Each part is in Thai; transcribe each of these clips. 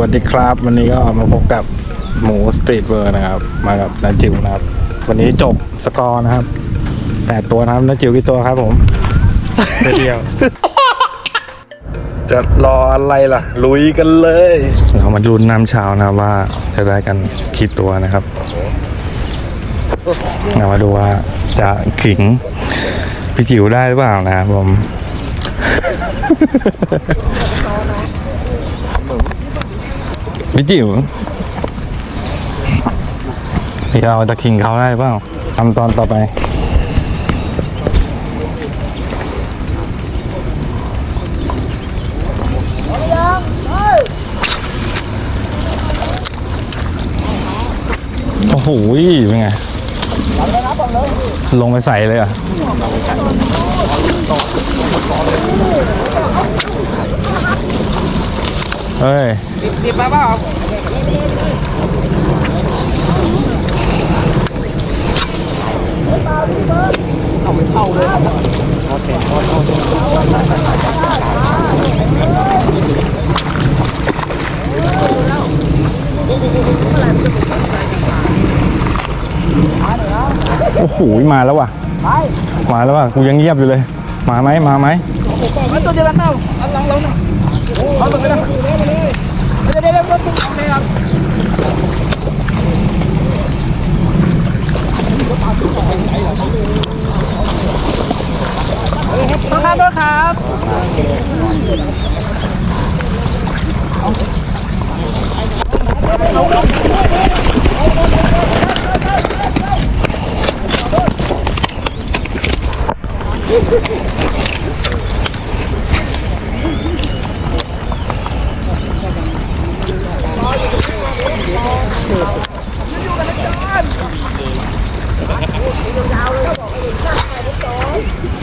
วัสดีครับวันนี้ก็มาพบกับหมูสตรีทเวอร์นะครับ มากับนาจิวนะครับ วันนี้จบสกอร์นะครับแปดตัวนะครับนาจิวกี่ตัวครับผมเดียว จะรออะไรล่ะ ลุยกันเลย เรามาลุ้นน้ำเช้านะครับว่าจะได้กันกี่ตัวนะครับเรามาดูว่าจะขิงพี่จิ๋วได้หรือเปล่านะครับผม พี่จิ๋วเดี๋ยวเราจะขิงเขาได้เปล่าทำตอนต่อไป โอ้โหเป็นไง ลงไปใส่เลยอะ เฮ้ยติดมาเปล่าโอ้โหมาแล้วว่ะ มาแล้วว่ะ กูยังเงียบอยู่เลย มาไหมมาไหมตัวเดียวกันเปล่าเอาลองลองหน่อย เอาตัวไปนะเดี๋ยวเดี๋ยวเดี๋ยวโอเคครับต้องครับด้วยครับ đi. Đi đường giao đi. Đi đường giao đi.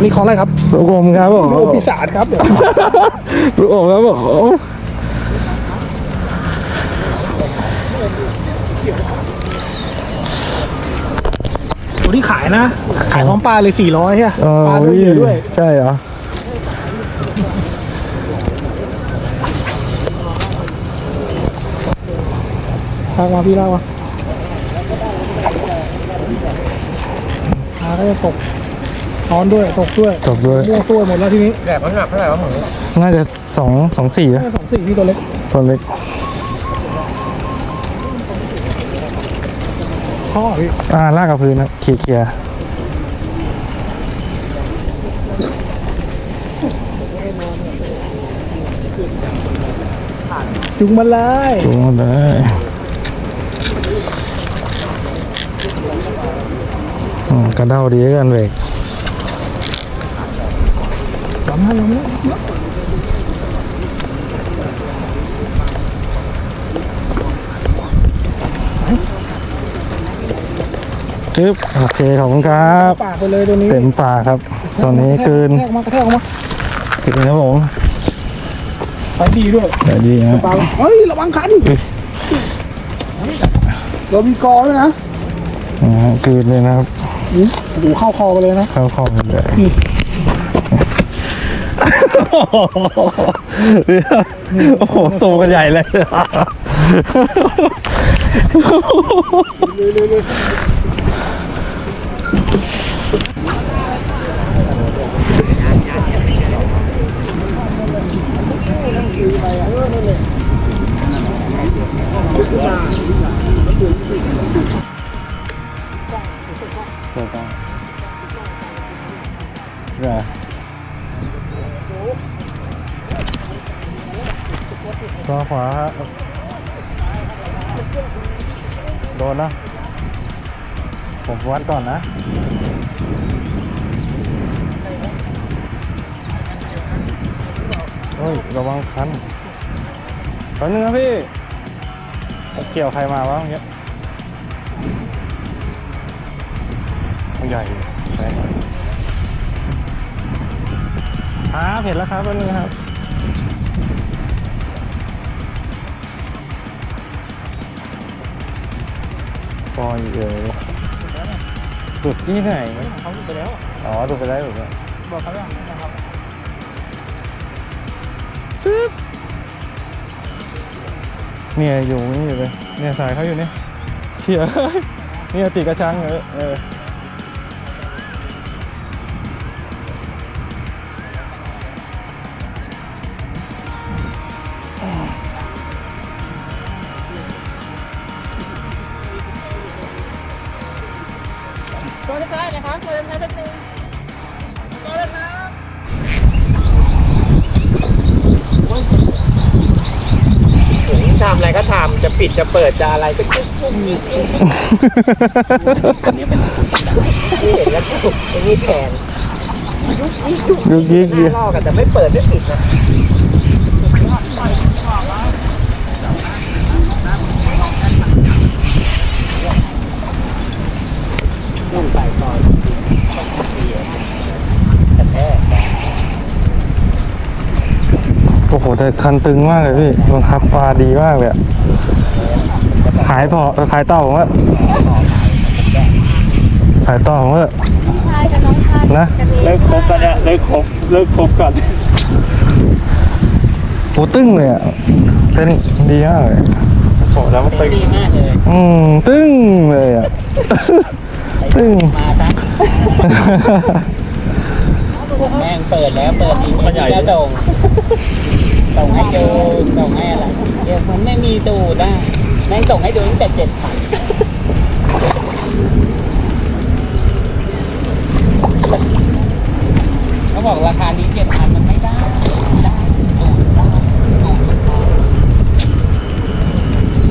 อันนี้ของอะไรครับลูกอมครับผมโอปีศาจครับเดี๋ยวลูกอมครับผมตัวที่ขายนะ ขายพร้อมปลาเลยสี่ร้อยใช่ไหมเออปลาด้วยเยอะด้วย ใช่เหรอลากมาพี่ลากมาปลาก็จะตก ช้อนด้วยตกด้วยจบด้วยมั่วตัวหมดแล้วทีนี้น่าจะสองสองสี่นะแค่สองสี่พี่ตัวเล็กตัวเล็กพ่อพี่อ่าลากกับพื้นนะเคลียร์เคลียร์จุงมันเลยดูหมดเลยอืมกระเด้าดีกันเบรก ลำนั้นลำนั้นจึ๊บโอเคขอบคุณครับ ปากไปเลยตัวนี้เต็มปากครับตอนนี้เกินแทกออกมากระแทกออกมาเกินครับผมไปดีด้วยแต่ดีนะปลาเฮ้ยระวังคันเรามีกอด้วยนะนะฮะเกินเลยนะครับอู้หูเข้าคอไปเลยนะเข้าคอมเลย โอ้โหโตกันใหญ่เลย Yeah. ตัวขวาครับโดนนะ ผมวัดก่อนนะ เฮ้ย ระวังคันแป๊บนึงนะพี่ เกี่ยวใครมาวะเมื่อกี้ใหญ่ใช่ครับเห็นแล้วครับแป๊บนึงครับ ปอยเอ๋ยสุดที่ไหน เขาไปแล้ว อ๋อดูไปได้หรือเปล่าบอกเขาแล้วนะครับเนี่ยอยู่นี่อยู่เลยเนี่ยสายเขาอยู่นี่เชี่ยเนี่ยติดกระชังเออเออ ถึงตัวนะทำอะไรก็ทำจะปิดจะเปิดจะอะไรก็ชุบชุบมีอันนี้เป็นนี่เห็นแล้วถูกอันนี้แพงยุกยิกยุกยุกยิกหน้าลอกแต่ไม่เปิดไม่ปิดนะรุ่นใส่ก่อน โอ้โห แต่คันตึงมากเลยพี่บังคับปลาดีมากเลยอะขายพอขายต่อผมว่าขายต่อผมว่าชายกับน้องชายนะกันเองเลิกคบกันเนี่ยเลิกคบเลิกคบกันโอ้ตึ้งเลยอะเส้นดีมากเลยโหแล้วมันตึงดีมากเลยอืมตึ้งเลยอะ ตึ้งมาซะแม่งเปิดแล้วเปิดอีกมันจะส่งส่งให้ดูส่งให้อะไรเดี๋ยวมันไม่มีตูดอะแม่งส่งให้ดูตั้งแต่เจ็ดพันเขาบอกราคานี้เจ็ดพันมันไม่ได้ได้ตูดได้ตูดได้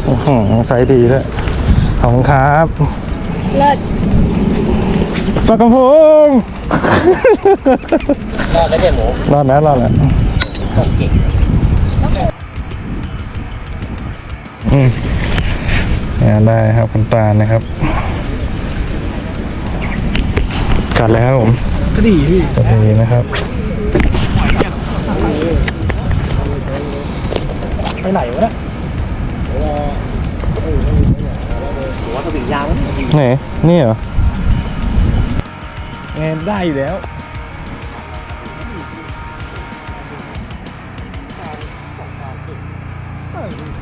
อื้อหือไซส์ดีด้วยขอบคุณครับ เลิศปลากระพง รอดแล้วเดี๋ยวหมูรอดแล้วรอดแล้วตกเก่งอืมเนี่ยได้ครับคุณปานนะครับ กัดแล้วครับผมก็ดีพี่กัดดีนะครับ ไปไหนวะเนี่ยหัวกระบี่ยาว ไหน นี่เหรอไงได้อยู่แล้ว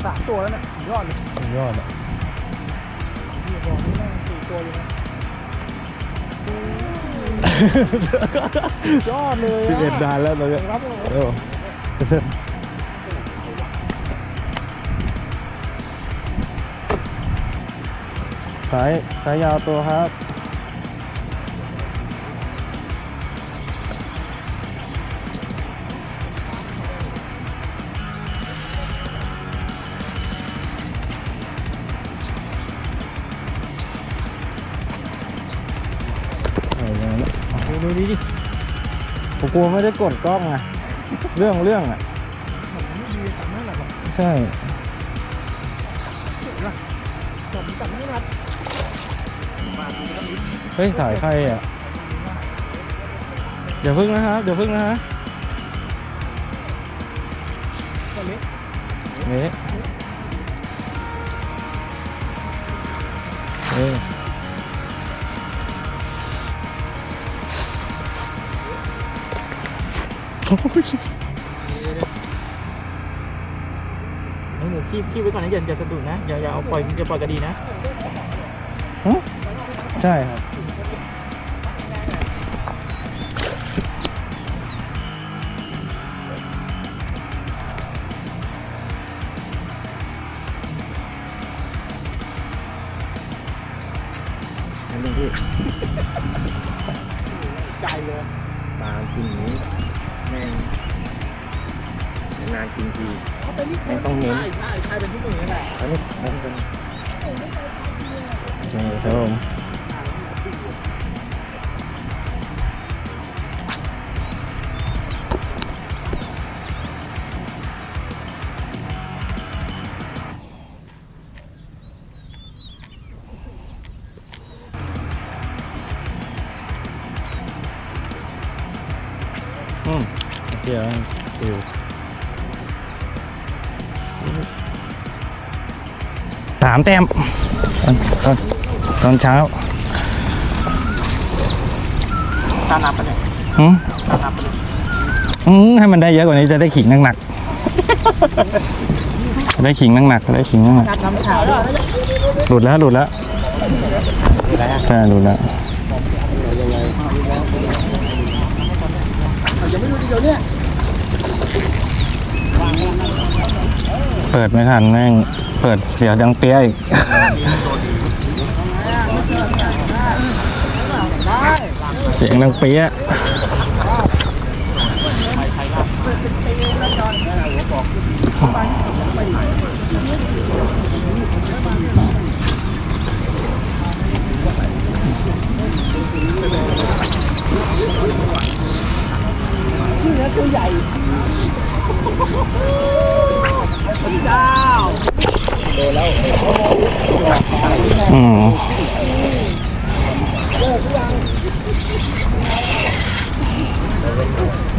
สามตัวแล้วเนี่ยยอดเลยยอดอะสี่ตัวเลยนะยอดเลยสิบเอ็ดดานแล้วตอนนี้ครับผมเออ สายสายยาวตัวครับอะไรอย่างเงี้ยดูดูดิดิผมกลัวไม่ได้กดกล้องไงเรื่องเรื่องอะใช่ผมจับไม่นัด เฮ้ยสายใครอะเดี๋ยวพึ่งนะครับเดี๋ยวพึ่งนะฮะตัวเล็กนี่นี่ไอ้หนูคีบคีบไว้ก่อนนะอย่าอย่าสะดุดนะอย่าอย่าเอาปล่อยอย่าปล่อยกระดีนะ ใช่ครับ นั่นเองพี่ใจเลยปลากินนี้แม่งนานกินทีแม่งต้องเน้น ใช่ใช่ใช่เป็นที่หนึ่งนี่แหละแล้วนี่มันเป็น ใช่ครับผม เดี๋ยวฟิวสามแต้มตอนตอนตอนเช้าตานับไปเลยหืมตานับไปเลยอืมให้มันได้เยอะกว่านี้จะได้ขิงหนักๆจะได้ขิงหนักๆจะได้ขิงหนักนับน้ำขาวๆหลุดแล้วหลุดแล้วใช่หลุดแล้ว เปิดไม่ทันแม่ง เปิดเสียดังเปี้ยอีกเสียงดังเปี้ยะ อืม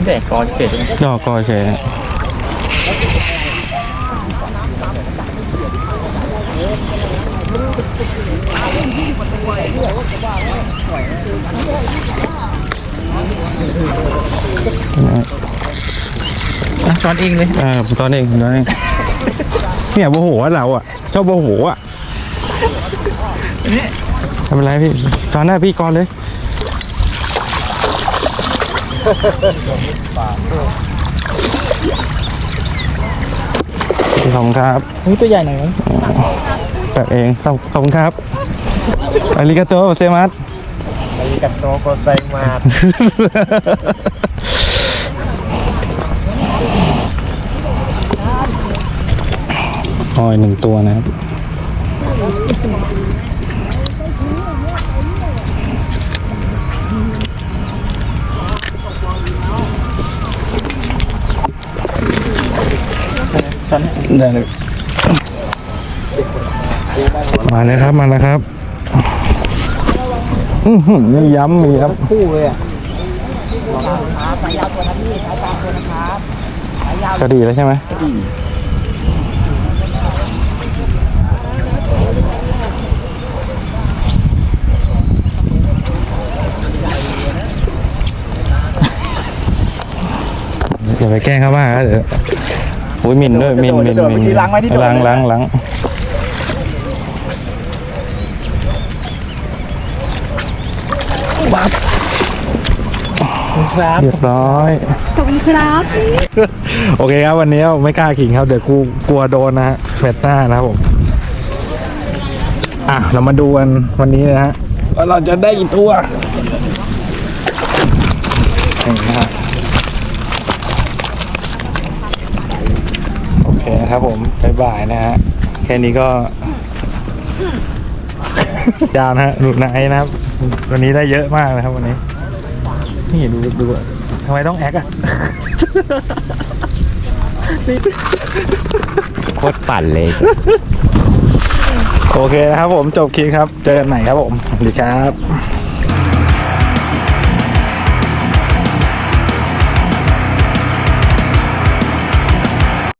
เด็กก่อนเสร็จดอกกอเฉยอะตอนเองเลยเออตอนเองตอนเอง เนี่ยโมโหอะเราอะชอบโมโหอะไม่เป็นไรพี่ตอนหน้าพี่ก่อนเลยขอบคุณครับนี่ตัวใหญ่หน่อยแบบเองขอบขอบคุณครับอาริกาโตเซมัสอาริกาโตโกไซมา หอยหนึ่งตัวนะครับได้เลยมาเลยครับมาแล้วครับอือหือมีย้ำมีครับคู่เลยอะครับสายยาวตัวนั้นนี่สายตามตัวนะครับสายยาวก็ดีแล้วใช่ไหมอย่าไปแกล้งเขาบ้างนะเดี๋ยวโอ้ยหมินด้วยหมินหมินหมินล้างล้างล้างวับครับ เรียบร้อย ขอบคุณครับ โอเคครับวันนี้ไม่กล้าขิงครับ เดี๋ยวกูกลัวโดนนะฮะเฟตหน้านะครับผม อะ เรามาดูกันวันนี้นะฮะว่าเราจะได้กี่ตัวนี่นะฮะโอเคครับผม บ๊ายบายนะฮะ แค่นี้ก็ ยาวนะฮะหนุนไนนะครับ วันนี้ได้เยอะมากนะครับวันนี้ นี่ดูดูทำไมต้องแอคอะโคตรปั่นเลย โอเคนะครับผมจบคลิปครับ เจอกันใหม่ครับผมสวัสดีครับ